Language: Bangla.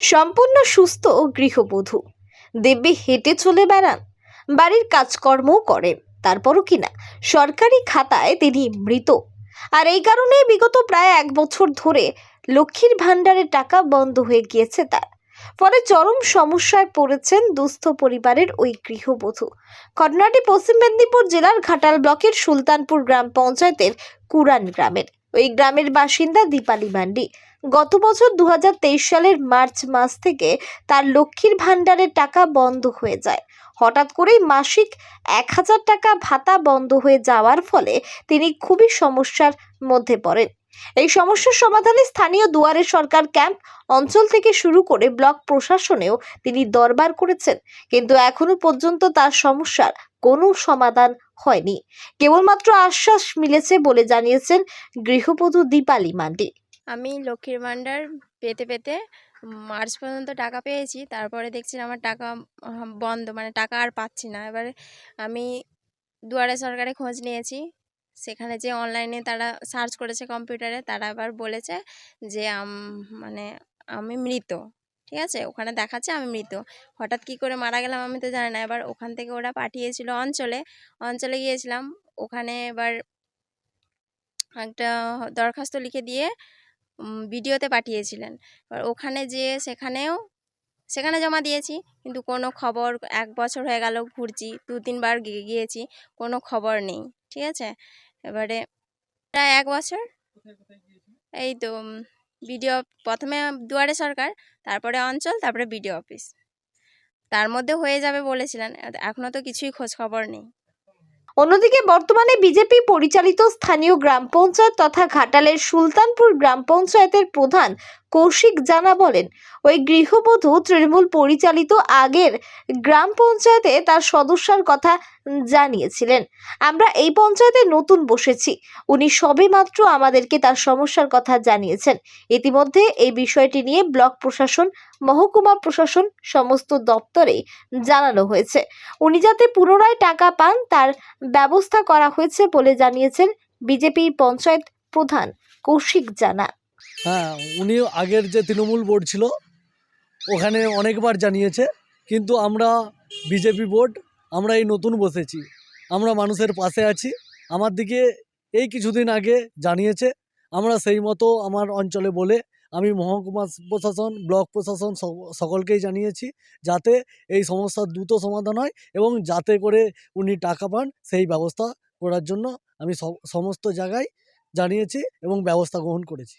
সম্পূর্ণ সুস্থ ও গৃহবধূ। দেব্যি হেঁটে চলে বেড়ান। বাড়ির কাজকর্মও করেন। তারপরও কিনা, সরকারি খাতায় তিনি মৃত। আর এই কারণে বিগত প্রায় এক বছর ধরে লক্ষ্মীর ভাণ্ডারের টাকা বন্ধ হয়ে গিয়েছে তার। ফলে চরম সমস্যায় পড়েছেন দুস্থ পরিবারের ওই গৃহবধূ। ঘটনাটি পশ্চিম মেদিনীপুর জেলার ঘাটাল ব্লকের সুলতানপুর গ্রাম পঞ্চায়েতের কুরান গ্রামের। ওই গ্রামের বাসিন্দা দীপালি মান্ডি। গত বছর দু হাজার তেইশ সালের মার্চ মাস থেকে তার লক্ষ্মীর ভাণ্ডারের টাকা বন্ধ হয়ে যায়। হঠাৎ করেই মাসিক এক হাজার টাকা ভাতা বন্ধ হয়ে যাওয়ার ফলে তিনি খুবই সমস্যার মধ্যে পড়েন। এই সমস্যার সমাধানে স্থানীয় দুয়ারে সরকার ক্যাম্প অঞ্চল থেকে শুরু করে ব্লক প্রশাসনেও তিনি দরবার করেছেন, কিন্তু এখনও পর্যন্ত তার সমস্যার কোনো সমাধান হয়নি। কেবলমাত্র আশ্বাস মিলেছে বলে জানিয়েছেন গৃহবধূ দীপালি মান্ডি। আমি লক্ষ্মীর ভাণ্ডার পেতে পেতে মার্চ পর্যন্ত টাকা পেয়েছি। তারপরে দেখছি আমার টাকা বন্ধ মানে টাকা আর পাচ্ছি না। এবারে আমি দুয়ারে সরকারে খোঁজ নিয়েছি। সেখানে যে অনলাইনে তারা সার্চ করেছে কম্পিউটারে তারা আবার বলেছে যে মানে আমি মৃত, ঠিক আছে? ওখানে দেখাচ্ছে আমি মৃত। হঠাৎ কি করে মারা গেলাম আমি তো জানি না। এবার ওখান থেকে ওরা পাঠিয়েছিল অঞ্চলে। অঞ্চলে গিয়েছিলাম। ওখানে এবার একটা দরখাস্ত লিখে দিয়ে ভিডিওতে পাঠিয়েছিলেন। এবার ওখানে যেয়ে সেখানেও, সেখানে জমা দিয়েছি। কিন্তু কোনো খবর, এক বছর হয়ে গেল ঘুরছি, দু তিনবার গিয়েছি, কোনো খবর নেই, ঠিক আছে? এবারে প্রায় এক বছর। এই তো বিডিও প্রথমে দুয়ারে সরকার, তারপরে অঞ্চল, তারপরে বিডিও অফিস। তার মধ্যে হয়ে যাবে বলেছিলেন এখনও তো কিছুই খোঁজ খবর নেই। অন্যদিকে বর্তমানে বিজেপি পরিচালিত স্থানীয় গ্রাম পঞ্চায়েত তথা ঘাটালের সুলতানপুর গ্রাম পঞ্চায়েতের প্রধান কৌশিক জানা বলেন, ওই গৃহবধূ তৃণমূল পরিচালিত আগের গ্রাম পঞ্চায়েতে তার সদস্যার কথা জানিয়েছিলেন। আমরা এই পঞ্চায়েতে নতুন বসেছি। উনি সবেমাত্র আমাদেরকে তার সমস্যার কথা জানিয়েছেন। ইতিমধ্যে এই বিষয়টি নিয়ে ব্লক প্রশাসন, মহকুমা প্রশাসন, সমস্ত দপ্তরে জানানো হয়েছে। উনি যাতে পুনরায় টাকা পান, তার ব্যবস্থা করা হয়েছে বলে জানিয়েছেন বিজেপি পঞ্চায়েত প্রধান কৌশিক জানা। হ্যাঁ উনি আগের যে তৃণমূল বোর্ড ছিল, ওখানে অনেকবার জানিয়েছে, কিন্তু আমরা বিজেপি বোর্ড, আমরা এই নতুন বসেছি, আমরা মানুষের পাশে আছি, আমার দিকে এই কিছুদিন আগে জানিয়েছে, আমরা সেই মতো আমার অঞ্চলে বলে আমি মহকুমা প্রশাসন, ব্লক প্রশাসন সকলকেই জানিয়েছি, যাতে এই সমস্যার দ্রুত সমাধান হয় এবং যাতে করে উনি টাকা পান, সেই ব্যবস্থা করার জন্য আমি সমস্ত জায়গায় জানিয়েছি এবং ব্যবস্থা গ্রহণ করেছি।